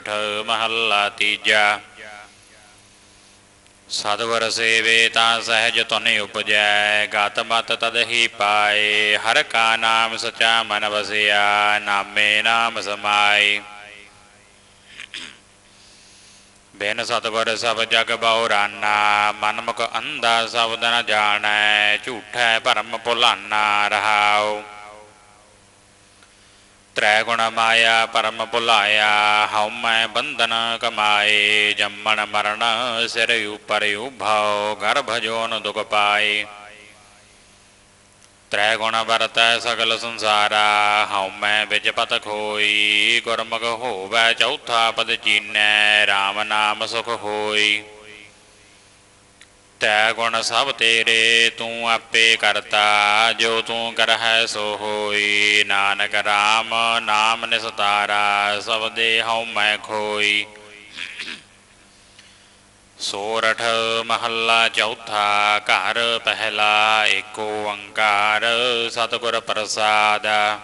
ਸੋਰਠ ਮਹੱਲਾ ਤੀਜਾ। ਸਤਵਰ ਸੇਵੇ ਤਾਂ ਸਹਿਜ ਤੁਨੇ ਉਪਜੈ, ਗਤ ਮਤ ਤਦ ਹੀ ਪਾਏ, ਹਰ ਕਾ ਨਾਮ ਸਚਾ ਮਨ ਵਸਿਆ, ਨਾਮੇ ਨਾਮ ਸਮਾਈ ਬਿਨ ਸਤਵਰ ਸਭ ਜਗ ਬਉਰਾਨਾ ਮਨਮੁਖ ਅੰਧਾ ਸ਼ਬਦ ਨ ਜਾਣੈ, ਝੂਠੈ ਭਰਮ ਭੁਲਾਨਾ ਰਹਾਉ। ਤ੍ਰੈ ਗੁਣ ਮਾਇਆ ਪਰਮ ਭੁਲਾਇਆ ਹਉਮੈ ਬੰਧਨ ਕਮਾਏ ਜੰਮਣ ਮਰਨ ਸਿਰ ਉਪਰ ਉਭਾਉ ਗਰਭ ਜੋਨ ਦੁਖ ਪਾਏ ਤ੍ਰੈ ਗੁਣ ਵਰਤੈ ਸਗਲ ਸੰਸਾਰਾ ਹਉਮੈ ਵਿੱਚ ਪਤ ਖੋਈ ਗੁਰਮੁਖ ਹੋਵੈ ਚੌਥਾ ਪਦ ਚੀਨੈ RAM ਨਾਮ ਸੁਖ ਹੋਈ ਤੈ ਗੁਣ ਸਭ ਤੇਰੇ ਤੂੰ ਆਪੇ ਕਰਤਾ, ਜੋ ਤੂੰ ਕਰਹਿ ਸੋ ਹੋਈ। ਨਾਨਕ RAM ਨਾਮ ਨਿਸਤਾਰਾ, ਸਭ ਦੇ ਹਉ ਮੈਂ ਖੋਈ। ਸੋਰਠ ਮਹੱਲਾ ਚੌਥਾ, ਘਰ ਪਹਿਲਾ ਏਕੋ ਓੰਕਾਰ ਸਤਿਗੁਰ ਪ੍ਰਸਾਦਾ।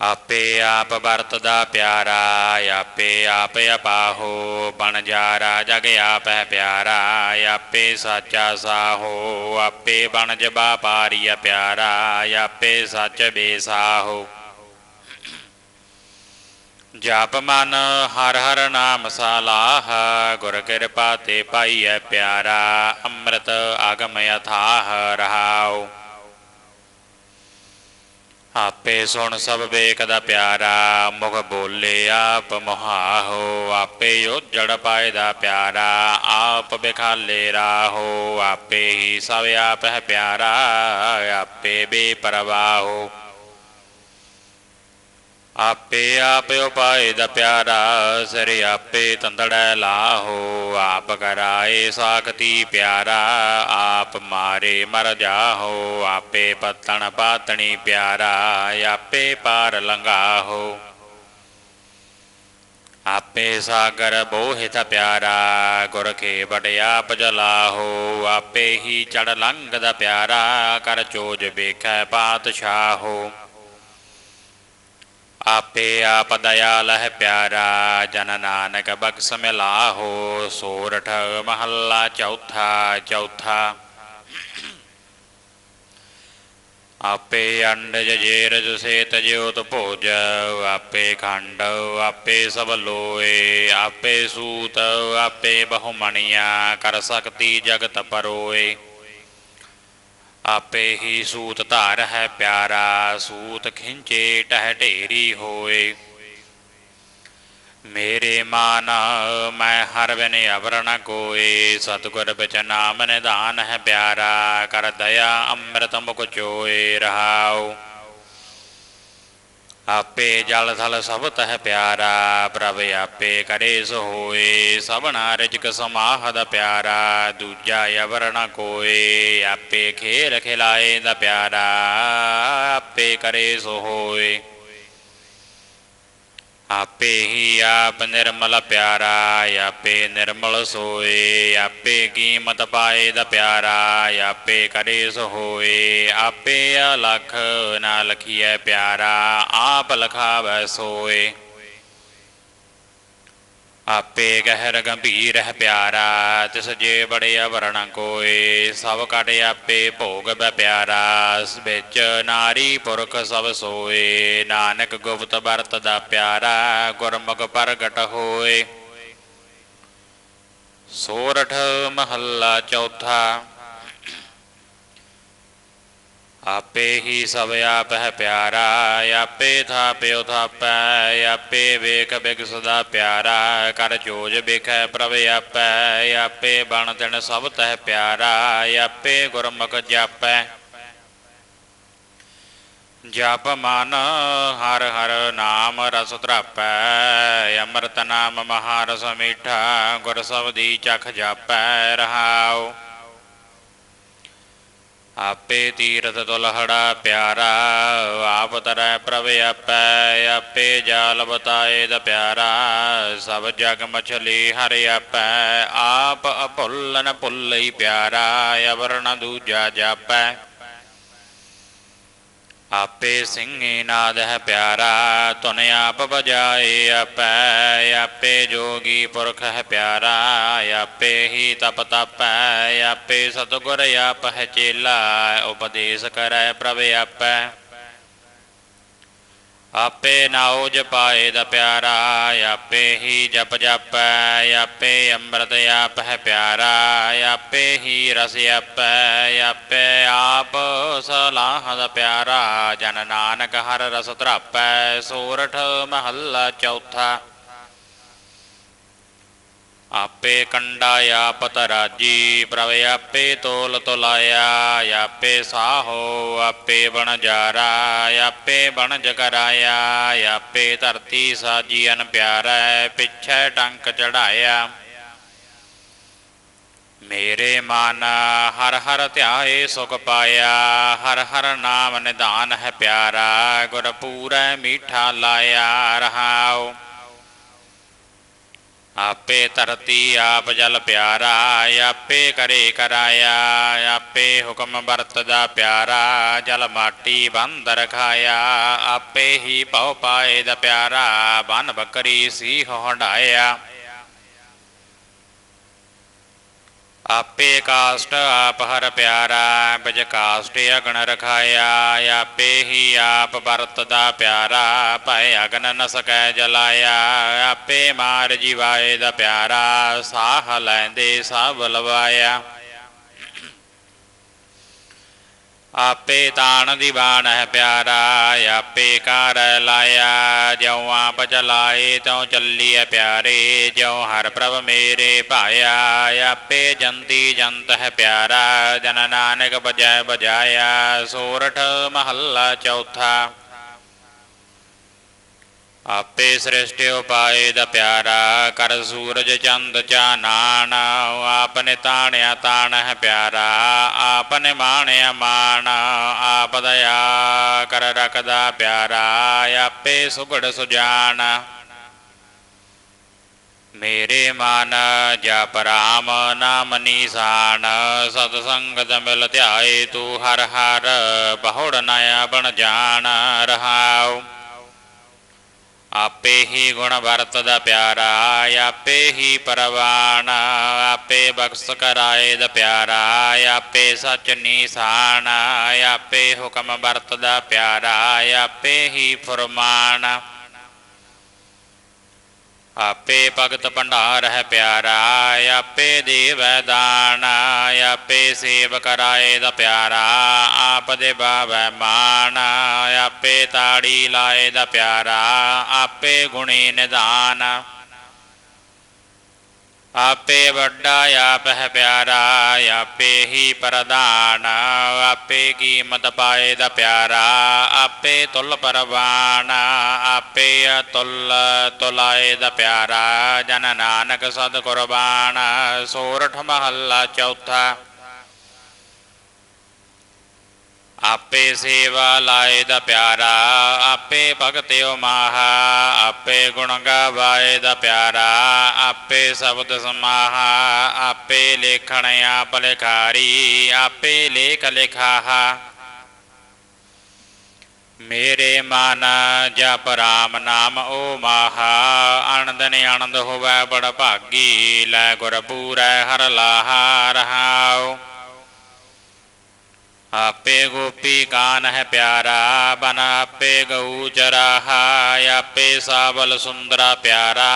ਆਪੇ ਆਪ ਵਰਤਦਾ ਪਿਆਰਾ, ਆਪੇ ਆਪ ਅਪਾਹੋ, ਬਣ ਜਾਰਾ ਜਗ ਆਪੈ ਪਿਆਰਾ, ਆਪੇ ਸਾਚਾ ਸਾਹੋ, ਆਪੇ ਬਣ ਜਬਾ ਪਾਰੀਆ ਪਿਆਰਾ, ਆਪੇ ਸੱਚ ਬੇਸਾਹੋ। ਜਪ ਮਨ ਹਰ ਹਰ ਨਾਮ ਸਾਲਾਹ, ਗੁਰ ਕਿਰਪਾ ਤੇ ਪਾਈਐ ਪਿਆਰਾ, ਅੰਮ੍ਰਿਤ ਆਗਮ ਅਥਾਹ ਰਹਾਉ। ਆਪੇ ਸੁਣ ਸਭ ਵੇਖਦਾ ਪਿਆਰਾ, ਮੁਖ ਬੋਲੇ ਆਪ ਮਹਾਹੋ, ਆਪੇ ਉੜ ਪਾਏ ਦਾ ਪਿਆਰਾ, ਆਪ ਬਿਖਾਲੇ ਰਾਹੋ, ਆਪੇ ਹੀ ਸਭ ਆਪ ਹੈ ਪਿਆਰਾ, ਆਪੇ ਬੇਪਰਵਾਹੋ। ਆਪੇ ਆਪ ਉਪਾਏ ਦਾ ਪਿਆਰਾ ਸਿਰ ਆਪੇ ਤੰਦੜੈ ਲਾਹੋ, ਆਪ ਕਰਾਏ ਸਾਖਤੀ ਪਿਆਰਾ, ਆਪ ਮਾਰੇ ਮਰ ਜਾਹੋ, ਆਪੇ ਪਤਣ ਪਾਤਣੀ ਪਿਆਰਾ, ਆਪੇ ਪਾਰ ਲੰਘਾਹੋ। ਆਪੇ ਸਾਗਰ ਬੋਹਿਤ ਪਿਆਰਾ, ਗੁਰ ਕੇ ਬੜਿਆ ਪਜਲਾਹੋ ਆਪੇ ਹੀ ਚੜ ਲੰਘ ਦਾ ਪਿਆਰਾ, ਕਰ ਚੋਜ ਵੇਖੈ ਪਾਤਸ਼ਾਹੋ। ਆਪੇ ਆਪ ਦਇਆਲ ਹੈ ਪਿਆਰਾ, ਜਨ ਨਾਨਕ ਬਖਸ਼ ਮਿਲਾਹੋ, ਸੋਰਠ ਮਹੱਲਾ ਚੌਥਾ ਚੌਥਾ। ਆਪੇ ਅੰਡ ਜੇਰ ਸੇ ਤਜੋਤ ਭੋਜ, ਆਪੇ ਖੰਡ, ਆਪੇ ਸਭ ਲੋਏ, ਆਪੇ ਸੂਤ, ਆਪੇ ਬਹੁਮਣੀਆਂ ਕਰ ਸਕਤੀ ਜਗਤ ਪਰੋਏ। ਆਪੇ ਹੀ ਸੂਤ ਧਾਰ ਹੈ ਪਿਆਰਾ, ਸੂਤ ਖਿੰਚੇ ਟਹਿ ਢੇਰੀ ਹੋਏ। ਮੇਰੇ ਮਾਨ, ਮੈਂ ਹਰ ਬਿਨ ਅਵਰਣ ਕੋਏ ਸਤਿਗੁਰ ਬਿਚ ਨਾਮ ਨਿਧਾਨ ਹੈ ਪਿਆਰਾ, ਕਰ ਦਇਆ ਅੰਮ੍ਰਿਤ ਮੁਖ ਚੋਏ ਰਹਾਉ। ਆਪੇ ਜਲ ਥਲ ਸਭ ਤਹ ਪਿਆਰਾ, ਪ੍ਰਭ ਆਪੇ ਕਰੇ ਸੋ ਹੋਏ। ਸਭਨਾ ਸਮਾਹ ਦਾ ਪਿਆਰਾ, ਦੂਜਾ ਅਵਰਣ ਕੋਏ। ਆਪੇ ਖੇਲ ਖਿਲਾਏ ਦਾ ਪਿਆਰਾ, ਆਪੇ ਕਰੇ ਸੋ ਹੋਏ। ਆਪੇ ਹੀ ਆਪ ਨਿਰਮਲ ਪਿਆਰਾ, ਆਪੇ ਨਿਰਮਲ ਸੋਏ, ਆਪੇ ਕੀਮਤ ਪਾਏ ਦਾ ਪਿਆਰਾ, ਆਪੇ ਕਰੇ ਸੋ ਹੋਏ, ਆਪੇ ਅਲਖ ਨਾ ਲਖੀਐ ਪਿਆਰਾ, ਆਪ ਲਖਾਵੈ ਸੋਏ। ਆਪੇ ਗਹਿਰ ਗੰਭੀਰ ਹੈ ਪਿਆਰਾ, ਤਿਸ ਜੇ ਬੜੇ ਅਵਰਣ ਕੋਏ, ਸਭ ਕਟ ਆਪੇ ਭੋਗ ਬੈ ਪਿਆਰਾ ਵਿੱਚ ਨਾਰੀ ਪੁਰਖ ਸਭ ਸੋਏ, ਨਾਨਕ ਗੁਪਤ ਵਰਤ ਦਾ ਪਿਆਰਾ, ਗੁਰਮੁਖ ਪ੍ਰਗਟ ਹੋਏ। ਸੋਰਠ ਮਹੱਲਾ ਚੌਥਾ ਆਪੇ ਹੀ ਸਭ ਆਪ ਹੈ ਪਿਆਰਾ, ਆਪੇ ਥਾਪਿਓ ਥਾਪੈ, ਆਪੇ ਵੇਖ ਬਿਗ ਸਦਾ ਪਿਆਰਾ, ਕਰ ਜੋਜ ਵੇਖੈ ਪ੍ਰਭ ਆਪੈ, ਆਪੇ ਬਣ ਦਿਨ ਸਭ ਤਹਿ ਪਿਆਰਾ, ਆਪੇ ਗੁਰਮੁਖ ਜਾਪੈ। ਜਪ ਮਨ ਹਰ ਹਰ ਨਾਮ ਰਸ ਧਰਾਪੈ, ਅੰਮ੍ਰਿਤ ਨਾਮ ਮਹਾਰਸ ਮੀਠਾ, ਗੁਰ ਸਬਦੀ ਚਖ ਜਾਪੈ, ਰਹਾਉ। ਆਪੇ ਤੀਰਥ ਤੁਲਹੜਾ ਪਿਆਰਾ, ਆਪ ਤਰੈ ਪ੍ਰਭ ਆਪੈ, ਆਪੇ ਜਾਲ ਬਤਾਏ ਦਾ ਪਿਆਰਾ, ਸਭ ਜਗ ਮਛਲੀ ਹਰਿ ਆਪੈ, ਆਪ ਅਭੁੱਲਨ ਭੁੱਲਈ ਪਿਆਰਾ, ਅਵਰਣ ਦੂਜਾ ਜਾਪੈ। ਆਪੇ ਸਿੰਘੀ ਨਾਦ ਪਿਆਰਾ ਤੁਨ ਆਪ ਬਜਾਏ ਆਪੈ, ਆਪੇ ਜੋਗੀ ਪੁਰਖ ਹੈ ਪਿਆਰਾ, ਆਪੇ ਹੀ ਤਪ ਤਪੈ, ਆਪੇ ਸਤਿਗੁਰ ਆਪ ਹੈ ਚੇਲਾ, ਉਪਦੇਸ਼ ਕਰੈ ਪ੍ਰਭ ਆਪੈ। ਆਪੇ ਨਾਉ ਜਪਾਏ ਦਾ ਪਿਆਰਾ, ਆਪੇ ਹੀ ਜਪ ਜਪੈ, ਆਪੇ ਅੰਮ੍ਰਿਤ ਆਪ ਹੈ ਪਿਆਰਾ, ਆਪੇ ਹੀ ਰਸ ਆਪੈ, ਆਪੇ ਆਪ ਸਲਾਹ ਦਾ ਪਿਆਰਾ, ਜਨ ਨਾਨਕ ਹਰ ਰਸ ਧਰਾਪੈ, ਸੋਰਠ ਮਹੱਲਾ ਚੌਥਾ। ਆਪੇ ਕੰਡਾ ਆਪ ਤਰਾਜੀ ਪ੍ਰਭ ਆਪੇ ਤੋਲ ਤੁਲਾਇਆ, ਆਪੇ ਸਾਹੋ ਆਪੇ ਬਣ ਜਾਰਾ, ਆਪੇ ਬਣ ਜਗਰਾਇਆ, ਆਪੇ ਧਰਤੀ ਸਾਜੀ ਅਨ ਪਿਆਰਾ, ਪਿਛੈ ਟੰਕ ਚੜਾਇਆ। ਮੇਰੇ ਮਨ ਹਰ ਹਰ ਧਿਆਏ ਸੁਖ ਪਾਇਆ, ਹਰ ਹਰ ਨਾਮ ਨਿਧਾਨ ਹੈ ਪਿਆਰਾ ਗੁਰ ਪੂਰੈ ਮੀਠਾ ਲਾਇਆ ਰਹਾਉ। ਆਪੇ ਧਰਤੀ ਆਪ ਜਲ ਪਿਆਰਾ, ਆਪੇ ਕਰੇ ਕਰਾਇਆ, ਆਪੇ ਹੁਕਮ ਵਰਤਦਾ ਪਿਆਰਾ, ਜਲ ਮਾਟੀ ਬੰਦ ਰਖਾਇਆ, ਆਪੇ ਹੀ ਭਉ ਪਾਏ ਦਾ ਪਿਆਰਾ, ਬਨ ਬੱਕਰੀ ਸੀ ਹੋਂਡਾਇਆ। ਆਪੇ ਕਾਸਟ ਆਪ ਹਰ ਪਿਆਰਾ, ਬਿਜ ਕਾਸਟ ਅਗਣ ਰਖਾਇਆ, ਆਪੇ ਹੀ ਆਪ ਵਰਤਦਾ ਪਿਆਰਾ ਭੈ ਅਗਨ ਨ ਸਕੈ ਜਲਾਇਆ। ਆਪੇ ਮਾਰ ਜੀਵਾਏ ਦਾ ਪਿਆਰਾ, ਸਾਹ ਲੈਂਦੇ ਸਭ ਲਵਾਇਆ ਆਪੇ ਤਾਣ ਦੀਵਾਨ ਹੈ ਪਿਆਰਾ, ਆਪੇ ਕਰ ਲਾਇਆ, ਜਿਉ ਆਪ ਚਲਾਏ, ਤਉਂ ਚੱਲੀ ਹੈ ਪਿਆਰੇ, ਜਿਉ ਹਰ ਪ੍ਰਭ ਮੇਰੇ ਭਾਇਆ, ਆਪੇ ਜੰਤੀ ਜੰਤ ਹੈ ਪਿਆਰਾ, ਜਨ ਨਾਨਕ ਬਜੈ ਬਜਾਇਆ, ਸੋਰਠ ਮਹੱਲਾ ਚੌਥਾ। ਆਪੇ ਸ੍ਰਿਸ਼ਟਿ ਉਪਾਏ ਦਾ ਪਿਆਰਾ ਕਰ ਸੂਰਜ ਚੰਦ ਚਾਨਾਨ ਆਪਨੇ ਤਾਣਿਆ ਤਾਣ ਹੈ ਪਿਆਰਾ, ਆਪਨੇ ਮਾਣਿਆ ਮਾਣ, ਆਪ ਦਇਆ ਕਰ ਰਖਦਾ ਪਿਆਰਾ, ਆਪੇ ਸੁਗੜ ਸੁਜਾਨ। ਮੇਰੇ ਮਨ ਜਪ ਰਾਮ ਨਾਮ ਨੀਸਾਨ ਸਤ ਸੰਗਤ ਮਿਲ ਧਿਆਏ ਤੂੰ ਹਰ ਹਰ, ਬਹੁੜ ਨਾਇਆ ਬਣ ਜਾਣ ਰਹਾਉ। ਆਪੇ ਹੀ ਗੁਣ ਵਰਤਦਾ ਪਿਆਰਾ, ਆਪੇ ਹੀ ਪਰਵਾਨ ਆਪੇ ਬਖਸ਼ ਕਰਾਏ ਦਾ ਪਿਆਰਾ, ਆਪੇ ਸਚ ਨੀਸਾਨ, ਆਪੇ ਹੁਕਮ ਵਰਤਦਾ ਪਿਆਰਾ, ਆਪੇ ਹੀ ਫਰਮਾਨ। ਆਪੇ ਭਗਤ ਭੰਡਾਰ ਹੈ ਪਿਆਰਾ, ਆਪੇ ਦੇਵੈ ਦਾਨ, ਆਪੇ ਸੇਵ ਕਰਾਏ ਦਾ ਪਿਆਰਾ, ਆਪ ਦੇ ਬਾਵੈ ਮਾਨ ਆਪੇ ਤਾੜੀ ਲਾਏ ਦਾ ਪਿਆਰਾ, ਆਪੇ ਗੁਣੀ ਨਿਦਾਨ ਆਪੇ ਵੱਡਾ ਆਪ ਪਿਆਰਾ, ਆਪੇ ਹੀ ਪ੍ਰਧਾਨ, ਆਪੇ ਕੀਮਤ ਪਾਏ ਦਾ ਪਿਆਰਾ, ਆਪੇ ਤੁਲ ਪਰਵਾਨ, ਆਪੇ ਅਤੁਲ ਤੁਲਾਏ ਦਾ ਪਿਆਰਾ, ਜਨ ਨਾਨਕ ਸਦ ਕੁਰਬਾਨ, ਸੋਰਠ ਮਹੱਲਾ ਚੌਥਾ। ਆਪੇ ਸੇਵਾ ਲਾਏ ਦਾ ਪਿਆਰਾ, ਆਪੇ ਭਗਤਿਓ ਮਾਹਾ, ਆਪੇ ਗੁਣ ਗਾਵਾਏ ਦਾ ਪਿਆਰਾ, ਆਪੇ ਸ਼ਬਦ ਸਮਾਹਾ, ਆਪੇ ਲੇਖਣ ਆਪ ਲਿਖਾਰੀ, ਆਪੇ ਲੇਖ ਲਿਖਾਹਾ। ਮੇਰੇ ਮਨ ਜਪ ਰਾਮ ਨਾਮ ਓ ਮਾਹਾ, ਆਨੰਦ ਨੇ ਆਨੰਦ ਹੋਵੇ ਬੜ ਭਾਗੀ, ਲੈ ਗੁਰ ਪੂਰੈ ਹਰ ਲਾਹਾ ਰਹਾਉ। ਆਪੇ ਗੋਪੀ ਕਾਨ ਹੈ ਪਿਆਰਾ, ਬਨ ਆਪੇ ਗਊ ਚਰਾਹਾ, ਆਪੇ ਸਾਬਲ ਸੁੰਦਰਾ ਪਿਆਰਾ,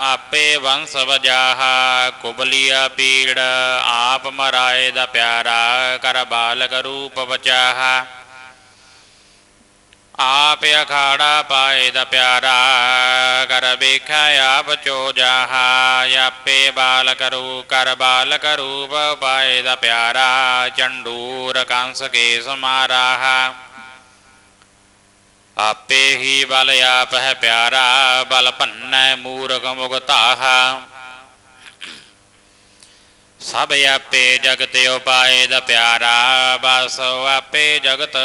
ਆਪੇ ਵੰਸ ਵਜਾਹਾ, ਕੁਬਲੀਆ ਪੀੜ, ਆਪ ਮਰਾਏ ਦਾ ਪਿਆਰਾ, ਕਰ ਬਾਲਕ ਰੂਪ ਬਚਾਹਾ ਆਪ ਅਖਾੜਾ ਪਾਏ ਦਾ ਪਿਆਰਾ ਕਰ ਵੇਖਿਆ ਆਪ ਚੋ ਜਾਹਾ, ਆਪੇ ਬਾਲਕ ਕਰੂ ਕਰ ਬਾਲਕ ਰੂਪ ਪਾਏ ਦਾ ਪਿਆਰਾ, ਚੰਡੂਰ ਕੰਸ ਕੇ ਸਮਾਰਾਹਾ ਆਪੇ ਹੀ ਬਲ ਆਪ ਹੈ ਪਿਆਰਾ, ਬਲ ਭੰਨੈ ਮੂਰਖ ਮੁਗਤਾਹਾ। ਸਭ ਆਪੇ ਜਗਤ ਉਪਾਏ ਦਾ ਪਿਆਰਾ, ਬਸ ਆਪੇ ਜਗਤ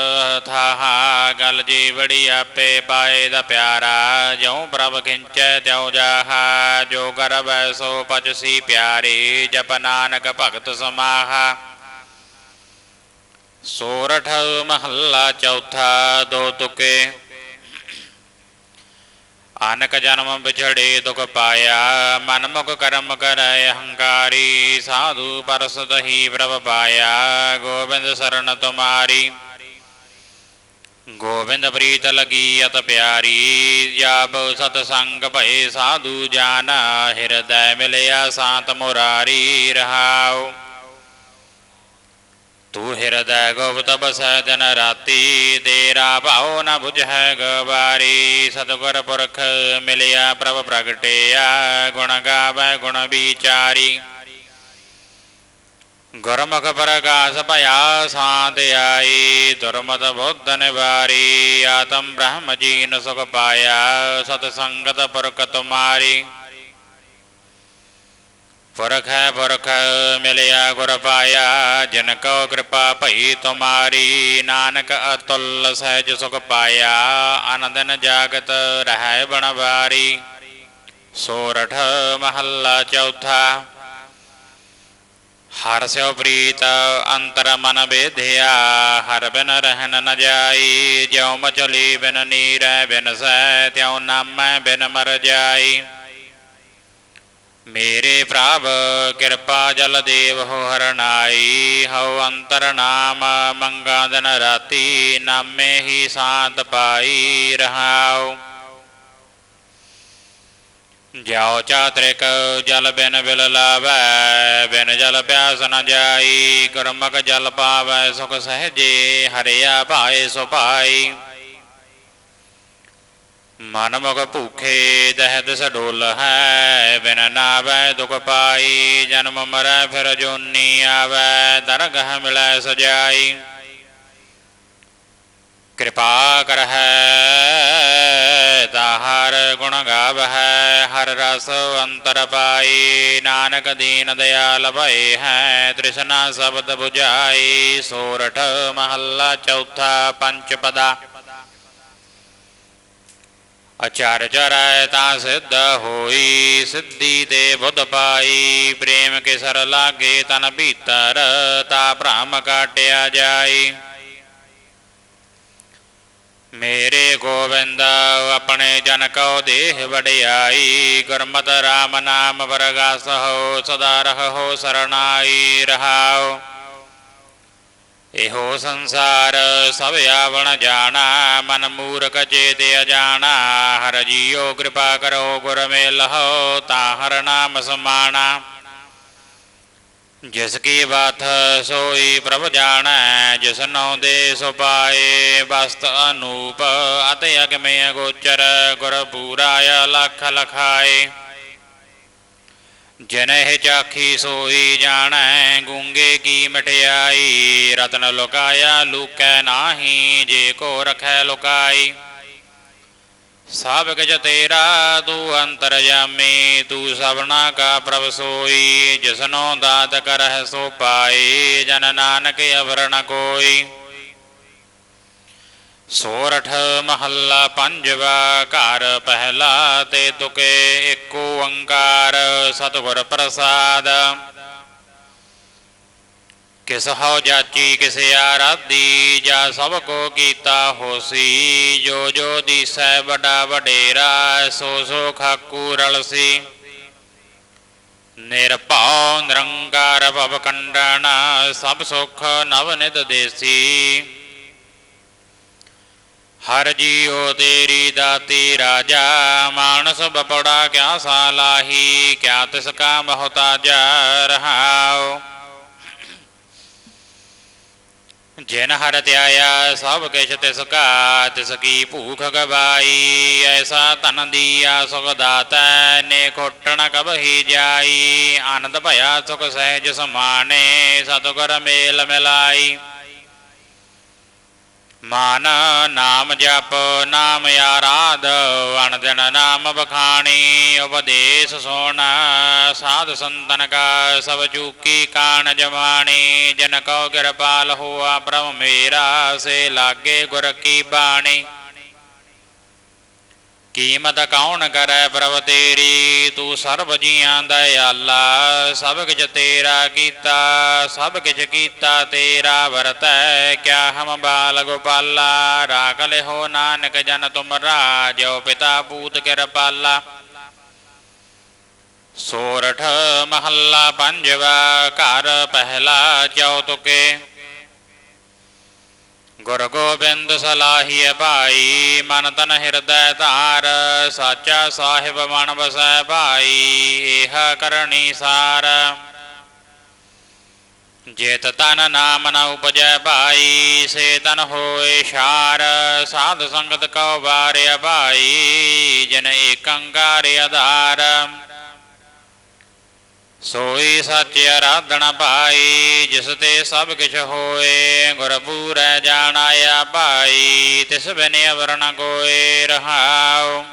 ਥਾਹਾ, ਗਲ ਜੀਵੜੀ ਆਪੇ ਪਾਏ ਦਾ ਪਿਆਰਾ, ਜਿਉ ਪ੍ਰਭ ਖਿੰਚੈ ਤਿਉ ਜਾਹਾ, ਜੋ ਕਰਬੈ ਸੋ ਪਚਸੀ ਪਿਆਰੀ, ਜਪ ਨਾਨਕ ਭਗਤ ਸਮਾਹਾ। ਸੋਰਠ ਮਹੱਲਾ ਚੌਥਾ, ਦੋ ਤੁਕੇ ਅਨਕ ਜਨਮ ਵਿਛੜੇ ਦੁਖ ਪਾਇਆ, ਮਨ ਮੁਖ ਕਰਮ ਕਰੈ ਹੰਕਾਰੀ, ਸਾਧੂ ਪਰਸ ਹੀ ਪ੍ਰਭ ਪਾਇਆ। ਗੋਬਿੰਦ ਸਰਣ ਤੁਮਾਰੀ, ਗੋਬਿੰਦ ਪ੍ਰੀਤ ਲਗੀ ਅਤ ਪਿਆਰੀ। ਜਾਪ ਸਤ ਸੰਗ ਭਏ ਸਾਧੂ ਜਾਨ, ਹਿਰਦੈ ਮਿਲਿਆ ਸਾਤ ਮੁਰਾਰੀ ਰਹਾਉ। ਤੂੰ ਹਿਰਦੈ ਗੁਪਤ ਬਸੈ ਦਿਨ ਰਾਤੀ ਤੇਰਾ ਭਾਉ ਨ 부ਝੈ ਗਵਾਰੀ ਸਤਿਗੁਰ ਪੁਰਖ ਮਿਲਿਆ ਪ੍ਰਭ ਪ੍ਰਗਟਿਆ ਗੁਣ ਗਾਵੈ ਗੁਣ ਵਿਚਾਰੀ ਗੁਰਮੁਖ ਪ੍ਰਗਾਸ ਭਇਆ ਸਾਧ ਆਈ ਦੁਰਮਤ ਬੁੱਧ ਨਿਵਾਰੀ ਆਤਮ ਬ੍ਰਹਮ ਜੀਨ ਸੁਖ ਪਾਇਆ ਸਤ ਸੰਗਤ ਪੁਰਖ ਤੁਮਾਰੀ ਪੁਰਖ ਪੁਰਖ ਮਿਲਿਆ ਗੁਰ ਪਾਇਆ, ਜਿਨ ਕੋ ਕਿਰਪਾ ਭਈ ਤੁਮਾਰੀ, ਨਾਨਕ ਅਤੁਲ ਸਹਿਜ ਸੁਖ ਪਾਇਆ ਆਨੰਦਨ ਜਾਗਤ ਰਹਿ ਬਣਵਾਰੀ। ਸੋਰਠ ਮਹੱਲਾ ਚੌਥਾ, ਹਰ ਸਿਉ ਪ੍ਰੀਤ ਅੰਤਰ ਮਨ ਬੇਧਿਆ ਹਰ ਬਿਨ ਰਹਿਨ ਨ ਜਾਈ, ਜਿਉ ਮਚਲੀ ਬਿਨ ਨੀਰੈ ਬਿਨ ਸਹਿ, ਤਿਉ ਨਾਮੈ ਬਿਨ ਮਰ ਜਾਈ। ਮੇਰੇ ਪ੍ਰਭ ਕਿਰਪਾ ਜਲ ਦੇਵ ਹੋ ਹਰਨਾਈ ਹਉ ਅੰਤਰ ਨਾਮ ਮੰਗਾ ਦਿਨ ਰਾਤੀ, ਨਾਮੇ ਹੀ ਸਾਤ ਪਾਈ ਰਹਾਉ। ਜਾਉ ਚਾਤ੍ਰਿਕ, ਜਲ ਬਿਨ ਬਿਲ ਲਾਵੈ, ਬਿਨ ਜਲ ਪਿਆਸ ਨ ਜਾਈ, ਗੁਰਮੁਖ ਜਲ ਪਾਵੈ, ਸੁਖ ਸਹਜੇ ਹਰਿਆ ਭਾਏ ਸੁਭਾਈ। ਮਨ ਮੁਖ ਭੂਖੇ ਦਹਿ ਦਿਸ ਹੈ, ਬਿਨ ਨਾਵੈ ਦੁਖ ਪਾਈ, ਜਨਮ ਮਰੈ ਫਿਰ ਜੋਨੀ ਆਵੈ, ਦਰਗਹ ਮਿਲੈ ਸਜਾਈ। ਕਿਰਪਾ ਕਰਹਿ ਤਾਹਰ ਗੁਣ ਗਾਵਹਿ, ਹਰ ਰਸ ਅੰਤਰ ਪਾਈ। ਨਾਨਕ ਦੀਨ ਦਿਆਲ ਭਏ ਹੈ, ਤ੍ਰਿਸ਼ਨਾ ਸ਼ਬਦ 부ਝਾਈ ਸੋਰਠ ਮਹੱਲਾ ਚੌਥਾ ਪੰਚ ਪਦਾ ਅਚਾਰ ਚਰੈ ਤਾ ਸਿੱਧ ਹੋਈ, ਸਿੱਧੀ ਤੇ ਬੁੱਧ ਪਾਈ। ਪ੍ਰੇਮ ਕੇ ਸਰ ਲਾਗੇ ਤਨ ਭੀਤਰ, ਤਾ ਭ੍ਰਮ ਕਾਟਿਆ ਜਾਈ। ਮੇਰੇ ਗੋਬਿੰਦ, ਆਪਣੇ ਜਨ ਕਉ ਦੇਹ ਵਡਿਆਈ। ਗੁਰਮਤਿ ਰਾਮ ਨਾਮ ਵਰਗਾ ਸਹੋ, ਸਦਾ ਰਹੋ ਸਰਣਾਈ ਰਹਾਓ ਇਹੋ ਸੰਸਾਰ ਸਭ ਆਵਣ ਜਾਣਾ, ਮਨ ਮੂਰਖ ਚੇਤ ਅਜਾਣਾ। ਹਰ ਜੀਓ ਕਿਰਪਾ ਕਰੋ ਗੁਰ ਮੇਲਹੁ, ਤਾਂ ਹਰ ਨਾਮ ਸਮਾਣਾ। ਜਿਸ ਕੀ ਬਾਤ ਸੋਈ ਪ੍ਰਭ ਜਾਣੈ, ਜਿਸ ਨਉ ਦੇ ਸੋ ਪਾਏ ਬਸਤ ਅਨੂਪ, ਅਤਿ ਅਗਮੇ ਅਗੋਚਰ ਗੁਰ ਪੂਰਾ ਲਖ ਲਖਾਏ ਜਨਹਿ ਚਾਖੀ ਸੋਈ ਜਾਣੈ, ਗੁੰਗੇ ਕੀ ਮਠਿਆਈ? ਰਤਨ ਲੁਕਾਇਆ, ਲੁਕੈ ਨਾਹੀ, ਜੇ ਕੋ ਰਖੈ ਲੁਕਾਈ। ਸਭ ਕਿਛ ਤੇਰਾ, ਤੂੰ ਅੰਤਰਜਾਮੀ ਤੂੰ ਸਭਨਾ ਕਾ ਪ੍ਰਭ ਸੋਈ। ਜਿਸਨੋ ਦਾਤ ਕਰਹਿ ਸੋ ਪਾਈ, ਜਨ ਨਾਨਕ ਅਵਰ ਕੋਈ। ਸੋਰਠ ਮਹੱਲਾ ਪੰਜਵਾ ਘਰ ਪਹਿਲਾ ਤੇ ਤੁਕੇ ਏਕੋ ਓੰਕਾਰ, ਸਤਿਗੁਰ ਪ੍ਰਸਾਦ। ਕਿਸ ਹਉ ਜਾਚੀ, ਕਿਸ ਆਰਾਧੀ, ਜਾ ਸਭ ਕੋ ਕੀਤਾ ਹੋਸੀ, ਜੋ ਜੋ ਦੀਸੈ ਵੱਡਾ ਵਡੇਰਾ, ਸੋ ਸੋ ਖਾਕੂ ਰਲਸੀ। ਨਿਰਭਉ ਨਿਰੰਕਾਰ ਭਵ ਕੰਡਣ, ਸਭ ਸੁਖ ਨਵ ਨਿਤ ਦੇਸੀ। ਹਰ ਜੀਉ ਤੇਰੀ ਦਾਤੀ ਰਾਜਾ, ਮਾਨਸ ਬਪੜਾ ਕਿਆ ਸਾਲਾਹੀ, ਕਿਆ ਤਿਸ ਕਾ ਮਹਤਾਜਾ ਰਹਾਉ। ਜਿਨ ਹਰ ਧਿਆਇਆ, ਸਭ ਕਿਛ ਤਿਸ ਕਾ, ਤਿਸ ਕੀ ਭੂਖ ਗਵਾਈ। ਐਸਾ ਤਨ ਦੀਆ ਸੁਖ ਦਾਤੈ, ਨੇ ਖੋਟਣ ਕਬਹੀ ਜਾਈ। ਆਨੰਦ ਭਇਆ ਸੁਖ ਸਹਿਜ ਸਮਾਨੇ ਸਤਿਗੁਰ ਮੇਲ ਮਿਲਾਈ। ਮਨ ਨਾਮ ਜਪ, ਨਾਮ ਆਰਾਧ ਅਣ ਦਿਨ ਨਾਮ ਬਖਾਣੀ ਉਪਦੇਸ਼ ਸੋਣ, ਸਾਧ ਸੰਤਨ ਕਾ ਸਭ ਚੂਕੀ ਕਾਣ ਜਮਾਣੀ ਜਨ ਕਉ ਕਿਰਪਾਲ ਹੋਆ ਪ੍ਰਭ ਮੇਰਾ, ਸੇ ਲਾਗੇ ਗੁਰ ਕੀ ਬਾਣੀ। ਕੀਮਤ ਕੌਣ ਕਰੈ ਪ੍ਰਭ ਤੇਰੀ? ਤੂੰ ਸਰਬ ਜੀਆਂ ਦਇਆਲਾ ਸਭ ਕਿਛ ਤੇਰਾ ਕੀਤਾ, ਸਭ ਕਿਛ ਕੀਤਾ ਤੇਰਾ ਵਰਤੈ। ਕਿਆ ਹਮ ਬਾਲ ਗੋਪਾਲਾ, ਰਾਖ ਲਿਹੋ ਨਾਨਕ ਜਨ ਤੁਮਰਾ ਜੋ ਪਿਤਾ ਪੂਤ ਕਿਰਪਾਲਾ। ਸੋਰਠ ਮਹੱਲਾ ਪੰਜਵਾ ਘਰ ਪਹਿਲਾ ਚੌਤੁਕੇ ਗੁਰ ਗੋਬਿੰਦ ਸਲਾਹੀਏ ਭਾਈ, ਮਨ ਤਨ ਹਿਰਦੈ ਧਾਰ, ਸਾਚਾ ਸਾਹਿਬ ਮਨ ਵਸੈ ਭਾਈ ਇਹ ਕਰਨੀ ਸਾਰ। ਜੇਤ ਤਨ ਨਾਮ ਨ ਉਪਜੈ ਭਾਈ, ਸੇ ਤਨ ਹੋਏ ਸ਼ਾਰ, ਸਾਧ ਸੰਗਤ ਕਉ ਵਾਰਿਆ ਭਾਈ, ਜਨ ਏਕੰਕਾਰ ਆਧਾਰ। ਸੋਈ ਸੱਚ ਆਰਾਧਣਾ ਪਾਈ ਜਿਸ ਤੇ ਸਭ ਕਿਛ ਹੋਏ, ਗੁਰ ਪੂਰੈ ਜਾਣਾਇਆ ਭਾਈ, ਤਿਸ ਬਿਨ ਅਵਰਣ ਕੋਏ ਰਹਾਉ।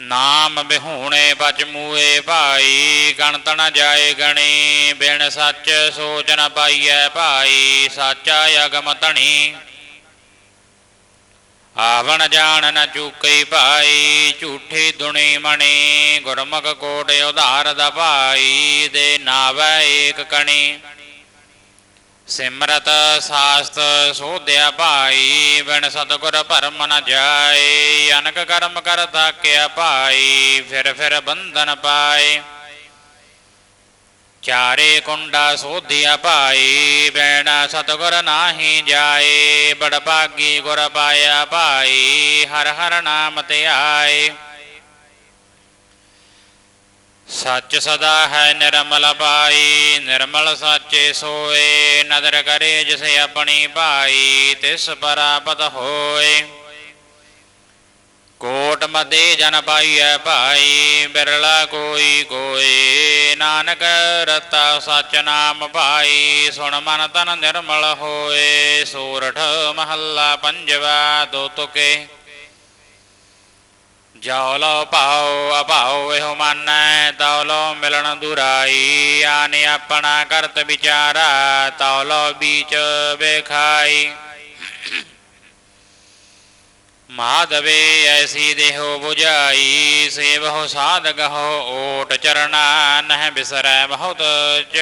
ਨਾਮ ਬਿਹੂਣੇ ਬਚ ਮੂਏ ਭਾਈ, ਗਣਤ ਨ ਜਾਏ ਗਣੀ, ਬਿਨ ਸੱਚ ਸੋਚ ਨ ਪਾਈਐ ਭਾਈ, ਸਾਚਾ ਅਗਮ ਧਣੀ। ਆਵਣ ਜਾਣ ਨ ਚੁਕਈ ਭਾਈ, ਝੂਠੀ ਦੁਣੀ ਮਣੀ, ਗੁਰਮੁਖ ਕੋਟ ਉਧਾਰ ਦਾ ਭਾਈ ਦੇ ਨਾਵੈ ਏਕ ਕਣੀ। ਸਿਮਰਤ ਸਾਸਤ ਸੋਧਿਆ ਭਾਈ, ਬਿਨ ਸਤਗੁਰ ਭਰਮ ਨ ਜਾਏ, ਅਨਕ ਕਰਮ ਕਰ ਤਾਕਿਆ ਭਾਈ, ਫਿਰ ਫਿਰ ਬੰਧਨ ਪਾਏ। ਚਾਰੇ ਕੁੰਡਾ ਸੋਧਿਆ ਭਾਈ ਬੈਣ ਸਤਗੁਰ ਨਾਹੀ ਜਾਏ, ਬੜ ਭਾਗੀ ਗੁਰ ਪਾਇਆ ਭਾਈ, ਹਰ ਹਰ ਨਾਮ ਤੇ ਆਏ। ਸੱਚ ਸਦਾ ਹੈ ਨਿਰਮਲ ਪਾਈ ਨਿਰਮਲ ਸਾਚੇ ਸੋਏ, ਨਦਰ ਕਰੇ ਜਿਸ ਆਪਣੀ ਭਾਈ, ਤਿਸ ਪਰਾਪਤ ਹੋਏ। ਕੋਟ ਮਦੇ ਜਨ ਪਾਈਐ ਭਾਈ, ਬਿਰਲਾ ਕੋਈ ਕੋਈ। ਨਾਨਕ ਰਤਾ ਸਚ ਨਾਮ ਭਾਈ, ਸੁਣ ਮਨ ਤਨ ਨਿਰਮਲ ਹੋਏ। ਸੂਰਠ ਮਹੱਲਾ ਪੰਜਵਾ ਦੋ ਤੁਕੇ। ਜਾਉ ਲੋ ਪਾਉ ਅਭਾਉ ਇਹੋ ਮੰਨੈ, ਤਉ ਲੋ ਮਿਲਣ ਦੁਰਾਈ। ਆਨੇ ਆਪਣਾ ਕਰਤ ਵਿਚਾਰਾ, ਤਉ ਲੋ ਬੀਚ ਵੇਖਾਈ। ਮਾਧਵੇ ਐਸੀ ਦੇਹੋ 부ਝਾਈ ਸੇਵਹੁ ਸਾਧਗਹੁ ਓਟ ਚਰਣਾ, ਨਹਿ ਬਿਸਰੈ ਬਹੁਤ ਚ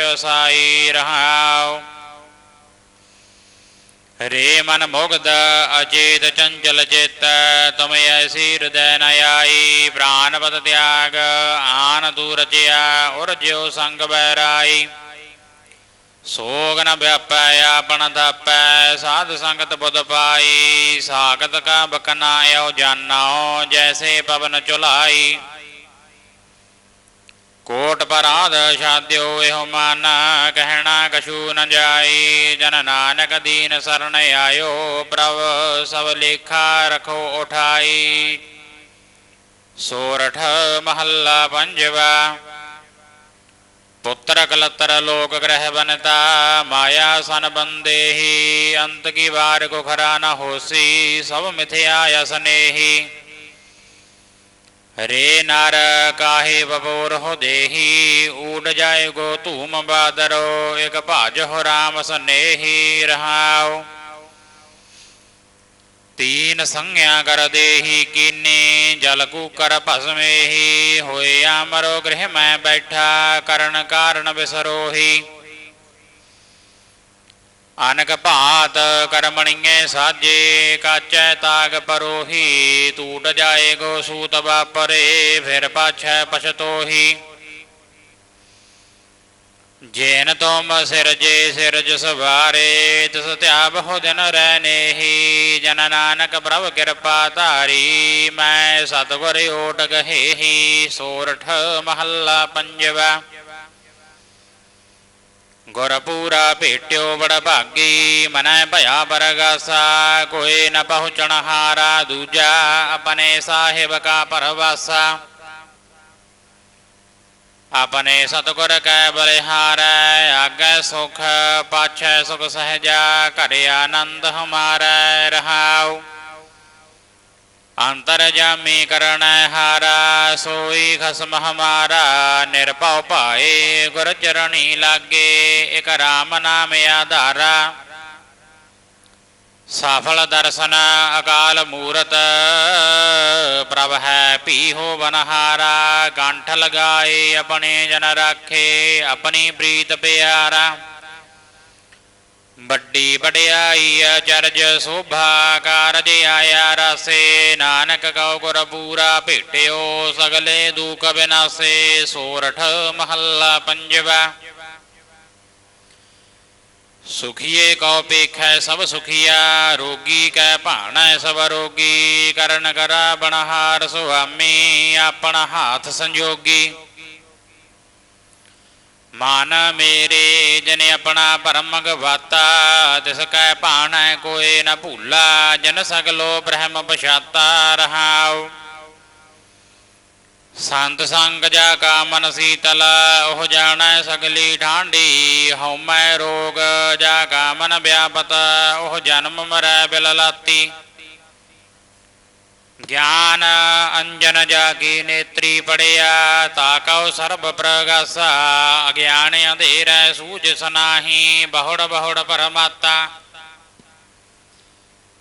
ਰਹਾਉ। ਰੇ ਮਨ ਮੁਗਧ, ਅਚੇਤ ਚੰਚਲ ਚਿਤ, ਤੁਮ ਐਸੀ ਹਿਰਦੈ ਨ ਆਈ ਪ੍ਰਾਨਪਤ ਤਿਆਗ, ਆਨ ਦੂਰ ਰਚਿਆ ਉਰ ਜਿਉ ਸੰਗ ਬੈਰਾਈ ਸੋਗ ਨ ਵਿਆਪੈ ਆਪਨ ਦਾਪੈ, ਸਾਧ ਸੰਗਤ ਬੁਧ ਪਾਈ, ਸਾਖਤ ਕਾ ਬਕਨਾਇਓ ਜਾਨੋ ਜੈਸੇ ਪਵਨ ਚੁਲਾਈ। ਕੋਟ ਪਰਾਧ ਛਾਦਿਓ ਇਹੋ ਮਨ ਕਹਿਣਾ ਕਛੂ ਨ ਜਾਈ, ਜਨ ਨਾਨਕ ਦੀਨ ਸਰਣ ਆਇਓ, ਪ੍ਰਭ ਸਭ ਲੇਖਾ ਰਖੋ ਉਠਾਈ। ਸੋਰਠ ਮਹੱਲਾ ਪੰਜਵਾ ਪੁੱਤਰ ਕਲਤਰ ਲੋਕ ਗ੍ਰਹਿ ਬਨਤਾ ਮਾਇਆ ਸਨ ਬੰਦੇਹੀ ਅੰਤ ਕੀ ਵਾਰ ਕੋ ਖਰਾ ਨ ਹੋਸੀ ਸਭ ਮਿਥਿਆ ਅਸਨੇਹੀ ਰੇ ਨਰ ਕਾਹੇ ਬਬੋਰ ਹੋ ਦੇਹੀ ਊਡ ਜਾਏ ਗੋ ਧੂਮ ਬਾਦਰੋ ਇਕ ਭਾਜ ਹੋ ਰਾਮ ਸਨੇਹੀ ਰਹਾਉ ਤੀਨ ਸੰਗਿਆ ਕਰ ਦੇਹੀ, ਕੀਨੀ ਜਲ ਕੂਕਰ ਭਸਮੇਹੀ, ਹੋਏ ਅਮਰੋ ਗ੍ਰਹਿ ਮੈਂ ਬੈਠਾ, ਕਰਨ ਕਾਰਨ ਬਿਸਰੋਹੀ। ਅਨਕ ਭਾਤ ਕਰਮਣੀਏ ਸਾਜੇ, ਕਾਚੈ ਤਾਗ ਪਰੋਹੀ ਟੂਟ ਜਾਏ ਗੋ ਸੂਤ ਵਾਪਰੇ, ਫਿਰ ਪਾਛੈ ਪਛਤੋਹੀ। ਜੇਨ ਤੋਮ ਸਿਰਜੇ ਸਿਰਜ ਸਵਾਰੇ ਤਿਸ ਧਿਆਵ ਹੋ ਦਿਨ ਰਹਿਨੇਹੀ ਜਨ ਨਾਨਕ ਪ੍ਰਭ ਕਿਰਪਾ ਧਾਰੀ, ਮੈਂ ਸਤਿਗੁਰ ਓਟ ਗਹੇਹੀ, ਸੋਰਠ ਮਹੱਲਾ ਪੰਜਵਾ। ਗੁਰ ਪੂਰਾ ਭੇਟਿਓ ਬੜ ਭਾਗੀ, ਮਨੈ ਭਇਆ ਬਰਗਾਸਾ, ਕੋਈ ਨ ਪਹੁੰਚਣ ਹਾਰਾ ਦੂਜਾ, ਆਪਣੇ ਸਾਹਿਬ ਕਾ ਪਰਵਾਸਾ। ਆਪਣੇ ਸਤਿਗੁਰ ਕੈ ਬਲਿਹਾਰੈ, ਆਗੈ ਸੁਖ, ਪਾਛੈ ਸੁਖ ਸਹਜਾ, ਘਰੇ ਆਨੰਦ ਹਮਾਰੈ, ਰਹਾਉ। ਅੰਤਰ ਜਾਮੀ ਕਰਣੈ ਹਾਰਾ, ਸੋਈ ਖਸਮ ਹਮਾਰਾ, ਨਿਰਭਉ ਭਾਏ ਗੁਰ ਚਰਣੀ ਲਾਗੇ, ਇਕ ਰਾਮ ਨਾਮ ਆਧਾਰਾ। ਸਫਲ ਦਰਸ਼ਨ ਅਕਾਲ ਮੂਰਤ, ਪ੍ਰਭ ਹੈ ਪੀਹੋ ਬਨਹਾਰਾ ਕੰਠ ਲਗਾਏ ਆਪਣੇ ਜਨ ਰਾਖੇ, ਆਪਣੀ ਪ੍ਰੀਤ ਪਿਆਰਾ। ਵੱਡੀ ਵਡਿਆਈ ਅਚਰਜ ਸੋਭਾ ਕਾਰਜ ਆਇਆ ਰਸੇ, ਨਾਨਕ ਕਉ ਗੁਰ ਪੂਰਾ ਭੇਟਿਓ ਸਗਲੇ ਦੁਖ ਬਿਨਾਸੇ, ਸੋਰਠ ਮਹੱਲਾ ਪੰਜਵਾ। ਸੁਖੀਏ ਕਉ ਪੇਖੈ ਸਭ ਸੁਖੀਆ, ਰੋਗੀ ਕੈ ਭਾਣੈ ਸਭ ਰੋਗੀ, ਕਰਨ ਕਰਾ ਬਣਹਾਰ ਸੁਆਮੀ, ਆਪਣਾ ਹਾਥ ਸੰਜੋਗੀ। ਮਨ ਮੇਰੇ ਜਨ ਆਪਣਾ ਪਰਮ ਗਵਾਤਾ ਤਿਸ ਕੈ ਭਾਣੈ ਕੋਏ ਨ ਭੂਲਾ, ਜਨ ਸਗਲੋ ਬ੍ਰਹਮ ਪਛਾਤਾ ਰਹਾਉ। ਸੰਤ ਸੰਗ ਜਾ ਕਾ ਮਨ ਸੀਤਲ, ਉਹ ਜਾਣੈ ਸਗਲੀ ਢਾਂਡੀ ਹਉਮੈ ਰੋਗ ਜਾ ਕਾ ਮਨ ਵਿਆਪਤ, ਉਹ ਜਨਮ ਮਰੈ ਬਿਲਲਾਤੀ ਗਿਆਨ ਅੰਜਨ ਜਾ ਕੀ ਨੇਤਰੀ ਪੜਿਆ, ਤਾ ਕਉ ਸਰਬ ਪ੍ਰਗਾਸਾ, ਅਗਿਆਨ ਅੰਧੇਰੈ ਸੂਝ ਸਨਾਹੀ, ਬਹੁੜ ਬਹੁੜ ਪਰਮਾਤਾ।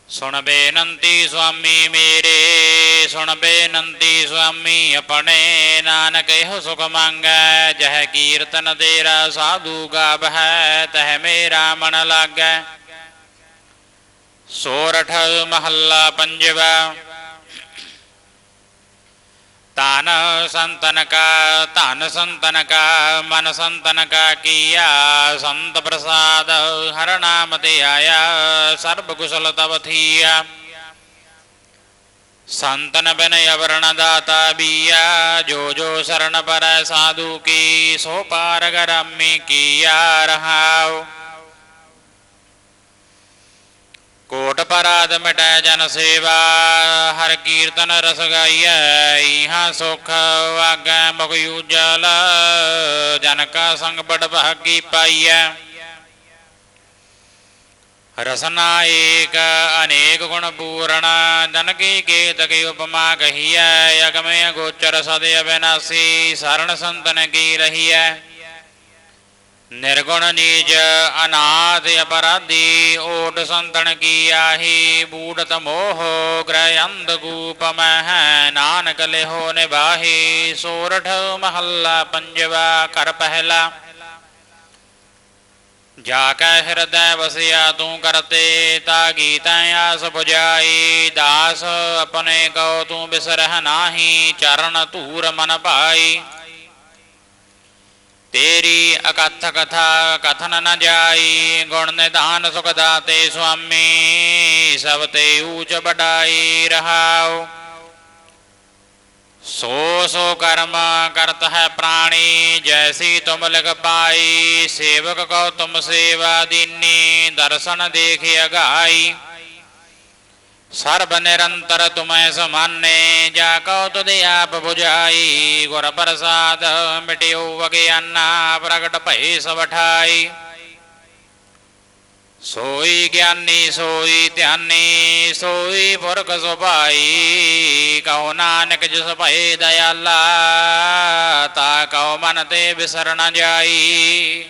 ਸੁਣ ਬੇਨੰਤੀ ਸੁਆਮੀ ਮੇਰੇ ਸੁਣ ਬੇਨੰਤੀ ਸੁਆਮੀ, ਆਪਣੇ ਨਾਨਕ ਇਹੋ ਸੁਖ ਮੰਗੈ। ਜਹ ਕੀਰਤਨ ਤੇਰਾ ਸਾਧੂ ਗਾਵਹਿ ਤਹ ਮੇਰਾ ਮਨ ਲਾਗੈ। ਸੋਰਠ ਮਹੱਲਾ ਪੰਜਵਾ। ਤਾਨ ਸੰਤਨ ਕਾ, ਧਨ ਸੰਤਨ ਕਾ, ਮਨ ਸੰਤਨ ਕਾ ਕੀਆ। ਸੰਤ ਪ੍ਰਸਾਦ ਹਰ ਨਾਮ ਤੇ ਆਇਆ, ਸਰਬ ਕੁਸ਼ਲ ਤਵ ਥੀਆ। ਸੰਤਨ ਬਿਨ ਅਵਰਣ ਦਾਤਾ ਬੀਆ ਜੋ ਜੋ ਸਰਣ ਪਰੈ ਸਾਧੂ ਕੀ ਸੋ ਪਾਰ ਗਰਾਮੀ ਕੀਆ ਰਹਾਉ ਕੋਟ ਪਰਾਦ ਮਿਟੈ ਜਨ ਸੇਵਾ ਹਰ ਕੀਰਤਨ ਰਸ ਗਾਈਐ ਇਹਾਂ ਸੁਖ ਵਾਗੈ ਮੁਖ ਉਜਲ ਜਨ ਕਾ ਸੰਗ ਬੜ ਭਾਗੀ ਪਾਈਐ ਰਸਨਾ ਏਕ, ਅਨੇਕ ਗੁਣ ਪੂਰਨ, ਜਨ ਕੀ ਕੇਤ ਕੀ ਉਪਮਾ ਕਹੀਐ, ਅਗਮੇ ਗੋਚਰ ਸਦ ਅਬਿਨਾਸੀ ਸਰਣ ਸੰਤਨ ਕੀ ਰਹੀਐ। ਨਿਰਗੁਣ ਨੀਜ ਅਨਾਥ ਅਪਰਾਧੀ, ਓਟ ਸੰਤਨ ਕੀ ਆਹੀ, ਬੂੜਤ ਮੋਹ ਗ੍ਰਹਿ ਅੰਧ ਗੂਪ ਮਹਿ, ਨਾਨਕ ਲਿਹੋ ਨਿਵਾਹੀ ਸੋਰਠ ਮਹੱਲਾ ਪੰਜਵਾ ਕਰ ਪਹਿਲਾ। ਜਾ ਕੈ ਹਿਰਦੈ ਵਸਿਆ ਤੂੰ ਕਰਤੇ, ਤਾ ਗੀਤੈ ਆਸ 부ਜਾਈ ਦਾਸ ਆਪਣੇ ਕਉ ਤੂੰ ਬਿਸਰਹ ਨਾਹੀ, ਚਰਨ ਧੂਰ ਮਨ ਭਾਈ। ਤੇਰੀ ਅਕਥ ਕਥਾ ਕਥਨ ਨ ਜਾਈ, ਗੁਣ ਨਿਧਾਨ ਸੁਖ ਦਾਤੇ ਸੁਆਮੀ, ਸਭ ਤੇ ਊਚ ਬਡਾਈ ਰਹਾਉ। ਸੋ ਕਰਮ ਕਰਤ ਹੈ ਪ੍ਰਾਣੀ, ਜੈਸੀ ਤੁਮ ਲਿਖ ਪਾਈ, ਸੇਵਕ ਕੋ ਤੁਮ ਸੇਵਾ ਦੀਨੀ, ਦਰਸ਼ਨ ਦੇਖ ਅਗਾਈ। ਸਰਬ ਨਿਰੰਤਰ ਤੁਮੈ ਸਮਾਨੇ, ਜਾ ਕਉ ਤੁਧ ਆਪ 부ਝਾਈ ਗੁਰ ਪ੍ਰਸਾਦ ਮਿਟਿਓ ਅਗਿਆਨਾ ਪ੍ਰਗਟ ਭਏ ਸਭ ਸੋਈ ਗਿਆਨੀ, ਸੋਈ ਧਿਆਨੀ, ਸੋਈ ਪੁਰਖ ਸੁਭਾਈ। ਕਉ ਨਾਨਕ ਜਿਸ ਭਏ ਦਇਆਲਾ, ਤਾ ਕਉ ਮਨ ਤੇ ਵਿਸਰ ਜਾਈ।